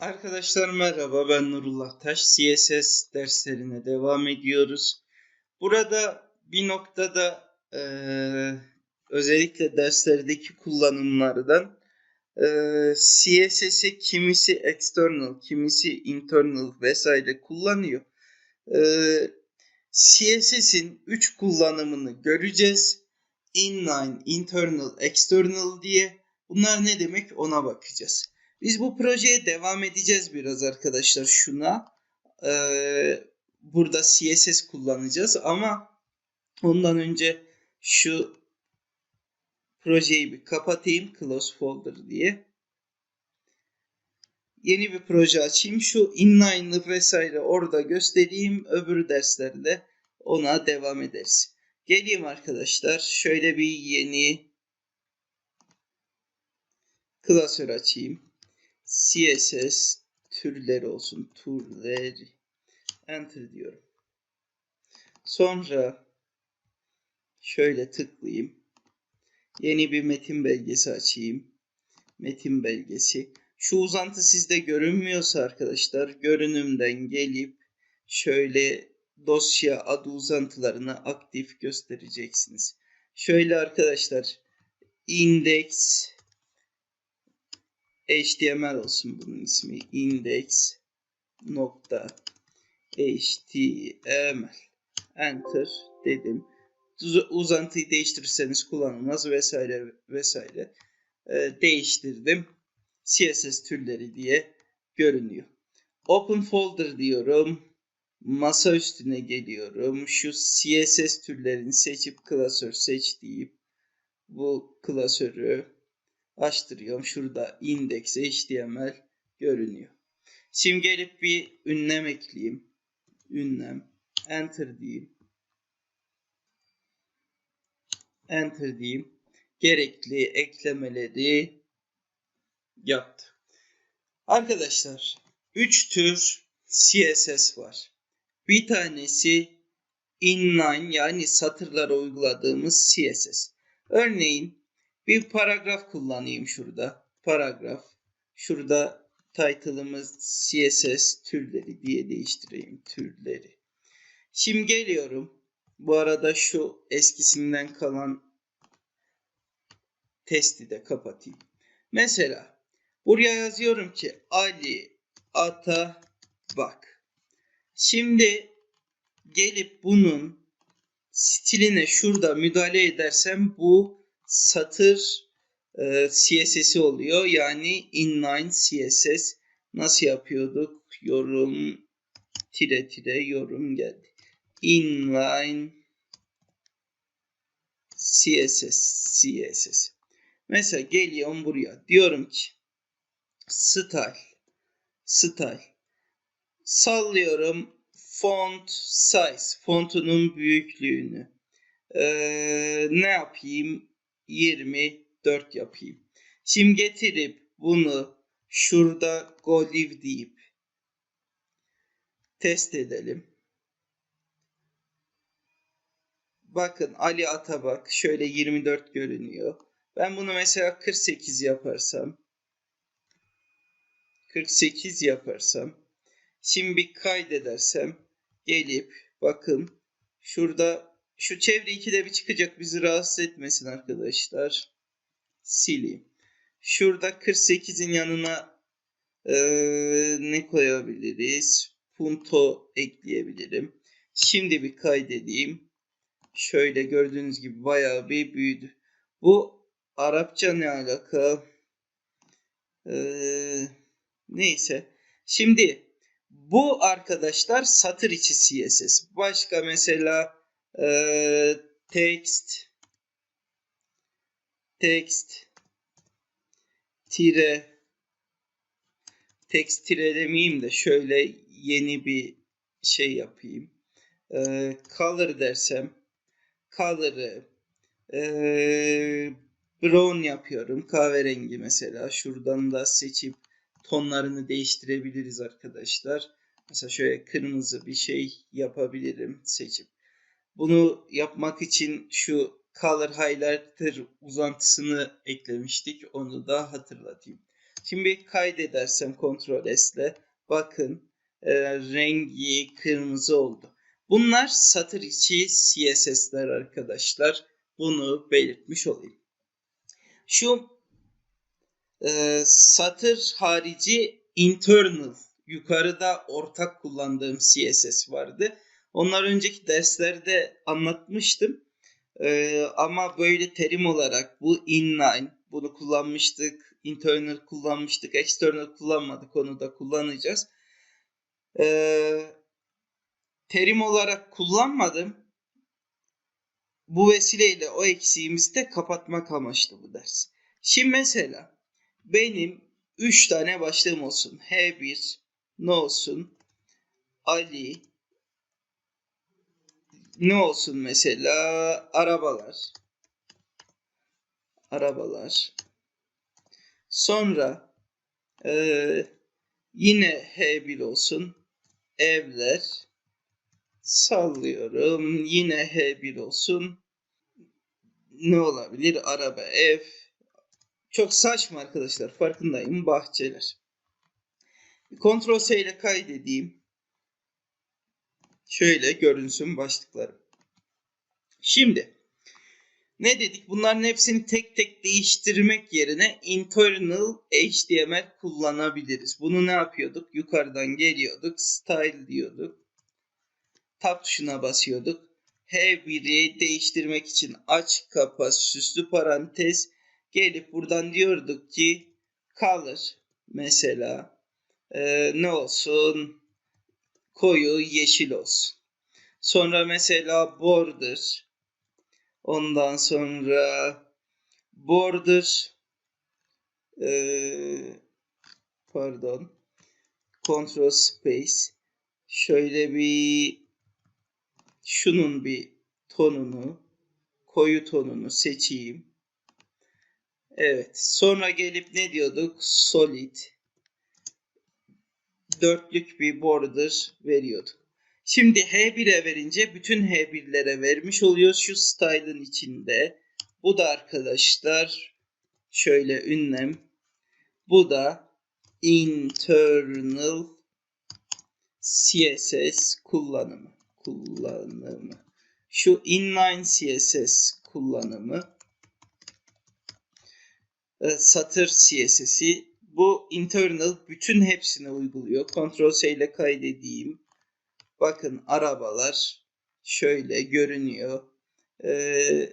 Arkadaşlar merhaba ben Nurullah Taş. CSS derslerine devam ediyoruz. Burada bir noktada eee, özellikle derslerdeki kullanımlardan eee CSS'i kimisi external, kimisi internal vesaire kullanıyor. Eee CSS'in 3 kullanımını göreceğiz. Inline, internal, external diye. Bunlar ne demek ona bakacağız. Biz bu projeye devam edeceğiz biraz arkadaşlar şuna. Ee, burada CSS kullanacağız ama ondan önce şu projeyi bir kapatayım. Close folder diye. Yeni bir proje açayım. Şu inline'ı vesaire orada göstereyim. Öbür derslerde ona devam ederiz. Geleyim arkadaşlar. Şöyle bir yeni klasör açayım. CSS türleri olsun. Türleri. Enter diyorum. Sonra şöyle tıklayayım. Yeni bir metin belgesi açayım. Metin belgesi. Şu uzantı sizde görünmüyorsa arkadaşlar görünümden gelip şöyle dosya adı uzantılarını aktif göstereceksiniz. Şöyle arkadaşlar index HTML olsun bunun ismi. Index nokta HTML Enter dedim. Uz- Uzantıyı değiştirirseniz kullanılmaz vesaire vesaire. Ee, değiştirdim. CSS türleri diye görünüyor. Open folder diyorum. Masa üstüne geliyorum. Şu CSS türlerini seçip klasör seç deyip bu klasörü açtırıyorum. Şurada index html görünüyor. Şimdi gelip bir ünlem ekleyeyim. Ünlem. Enter diyeyim. Enter diyeyim. Gerekli eklemeleri yaptı. Arkadaşlar 3 tür CSS var. Bir tanesi inline yani satırlara uyguladığımız CSS. Örneğin bir paragraf kullanayım şurada. Paragraf. Şurada title'ımız CSS türleri diye değiştireyim. Türleri. Şimdi geliyorum. Bu arada şu eskisinden kalan testi de kapatayım. Mesela buraya yazıyorum ki Ali Ata bak. Şimdi gelip bunun stiline şurada müdahale edersem bu satır e, CSS'i oluyor. Yani inline CSS nasıl yapıyorduk? Yorum tire tire yorum geldi. Inline CSS CSS. Mesela geliyorum buraya. Diyorum ki style style sallıyorum font size fontunun büyüklüğünü Ee, ne yapayım 24 yapayım. Şimdi getirip bunu şurada go live deyip test edelim. Bakın Ali Atabak şöyle 24 görünüyor. Ben bunu mesela 48 yaparsam 48 yaparsam şimdi kaydedersem gelip bakın şurada şu çevre 2'de bir çıkacak bizi rahatsız etmesin arkadaşlar. Sileyim. Şurada 48'in yanına eee, ne koyabiliriz? Punto ekleyebilirim. Şimdi bir kaydedeyim. Şöyle gördüğünüz gibi bayağı bir büyüdü. Bu Arapça ne alaka? Eee Neyse. Şimdi bu arkadaşlar satır içi CSS. Başka mesela e, text text tire text tire demeyeyim de şöyle yeni bir şey yapayım. E, color dersem color'ı e, brown yapıyorum. Kahverengi mesela. Şuradan da seçip tonlarını değiştirebiliriz arkadaşlar. Mesela şöyle kırmızı bir şey yapabilirim seçip. Bunu yapmak için şu color highlighter uzantısını eklemiştik. Onu da hatırlatayım. Şimdi kaydedersem Ctrl S ile bakın e, rengi kırmızı oldu. Bunlar satır içi CSS'ler arkadaşlar. Bunu belirtmiş olayım. Şu e, satır harici internal yukarıda ortak kullandığım CSS vardı. Onlar önceki derslerde anlatmıştım. Ee, ama böyle terim olarak bu inline bunu kullanmıştık. Internal kullanmıştık. External kullanmadık. Onu da kullanacağız. Ee, terim olarak kullanmadım. Bu vesileyle o eksiğimizi de kapatmak amaçlı bu ders. Şimdi mesela benim 3 tane başlığım olsun. H1 ne olsun? Ali ne olsun mesela? Arabalar. Arabalar. Sonra e, yine H1 olsun. Evler. Sallıyorum. Yine H1 olsun. Ne olabilir? Araba, ev. Çok saçma arkadaşlar. Farkındayım. Bahçeler. Ctrl S ile kaydedeyim. Şöyle görünsün başlıklarım. Şimdi ne dedik? Bunların hepsini tek tek değiştirmek yerine internal HTML kullanabiliriz. Bunu ne yapıyorduk? Yukarıdan geliyorduk. Style diyorduk. Tab tuşuna basıyorduk. H1'i değiştirmek için aç kapa süslü parantez gelip buradan diyorduk ki color mesela e, ne olsun koyu yeşil olsun. Sonra mesela border ondan sonra border ee, pardon control space şöyle bir şunun bir tonunu koyu tonunu seçeyim. Evet. Sonra gelip ne diyorduk? Solid dörtlük bir border veriyorduk. Şimdi H1'e verince bütün H1'lere vermiş oluyoruz şu style'ın içinde. Bu da arkadaşlar şöyle ünlem. Bu da internal CSS kullanımı. Kullanımı. Şu inline CSS kullanımı. Ee, satır CSS'i bu internal bütün hepsine uyguluyor. Ctrl C ile kaydedeyim. Bakın arabalar şöyle görünüyor. Ee,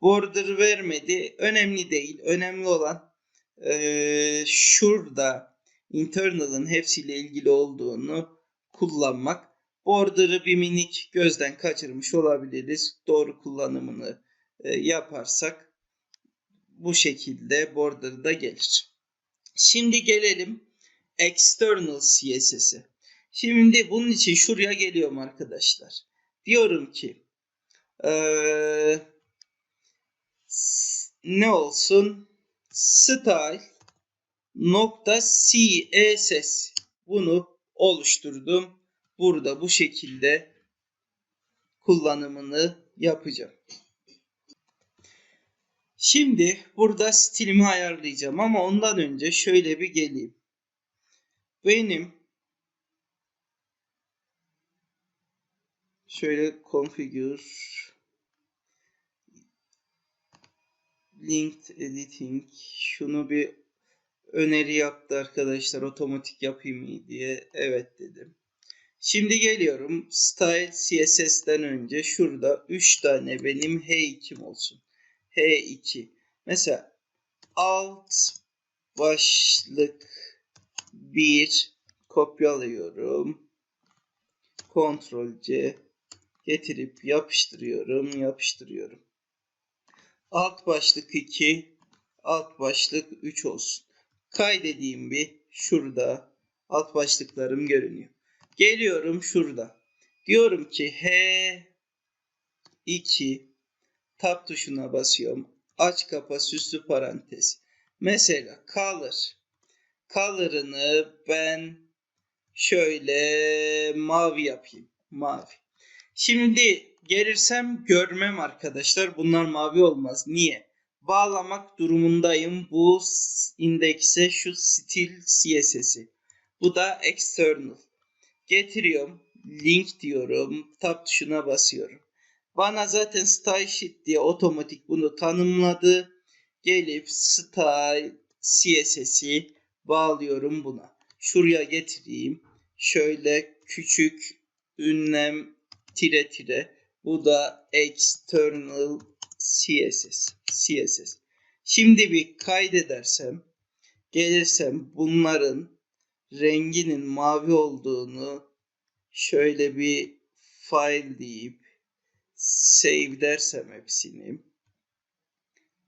border vermedi. Önemli değil. Önemli olan e, şurada internal'ın hepsiyle ilgili olduğunu kullanmak. Border'ı bir minik gözden kaçırmış olabiliriz. Doğru kullanımını e, yaparsak bu şekilde border da gelir. Şimdi gelelim external CSS'e. Şimdi bunun için şuraya geliyorum arkadaşlar. Diyorum ki ee, ne olsun style nokta css bunu oluşturdum. Burada bu şekilde kullanımını yapacağım. Şimdi burada stilimi ayarlayacağım ama ondan önce şöyle bir geleyim. Benim şöyle configure linked editing şunu bir öneri yaptı arkadaşlar otomatik yapayım mı diye evet dedim. Şimdi geliyorum style css'ten önce şurada 3 tane benim H2'm olsun. H2. Mesela alt başlık 1 kopyalıyorum. Ctrl C getirip yapıştırıyorum, yapıştırıyorum. Alt başlık 2, alt başlık 3 olsun. Kaydedeyim bir şurada alt başlıklarım görünüyor. Geliyorum şurada. Diyorum ki H 2 tab tuşuna basıyorum. Aç kapa süslü parantez. Mesela color. Color'ını ben şöyle mavi yapayım. Mavi. Şimdi gelirsem görmem arkadaşlar. Bunlar mavi olmaz. Niye? bağlamak durumundayım bu indekse şu stil CSS'i. Bu da external. Getiriyorum. Link diyorum. Tab tuşuna basıyorum. Bana zaten style sheet diye otomatik bunu tanımladı. Gelip style CSS'i bağlıyorum buna. Şuraya getireyim. Şöyle küçük ünlem tire tire. Bu da external CSS. CSS. Şimdi bir kaydedersem gelirsem bunların renginin mavi olduğunu şöyle bir file deyip save dersem hepsini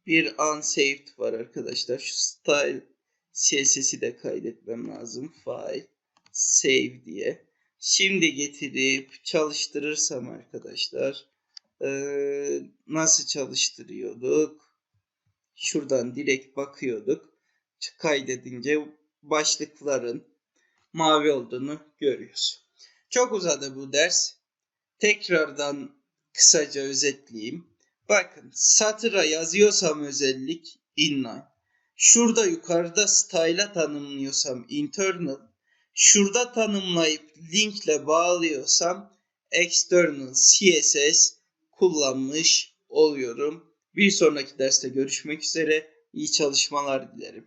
bir unsaved var arkadaşlar. Şu style CSS'i de kaydetmem lazım. File save diye. Şimdi getirip çalıştırırsam arkadaşlar eee, nasıl çalıştırıyorduk? Şuradan direkt bakıyorduk. Kaydedince başlıkların mavi olduğunu görüyoruz. Çok uzadı bu ders. Tekrardan kısaca özetleyeyim. Bakın satıra yazıyorsam özellik inline. Şurada yukarıda style'a tanımlıyorsam internal. Şurada tanımlayıp linkle bağlıyorsam external CSS kullanmış oluyorum. Bir sonraki derste görüşmek üzere. İyi çalışmalar dilerim.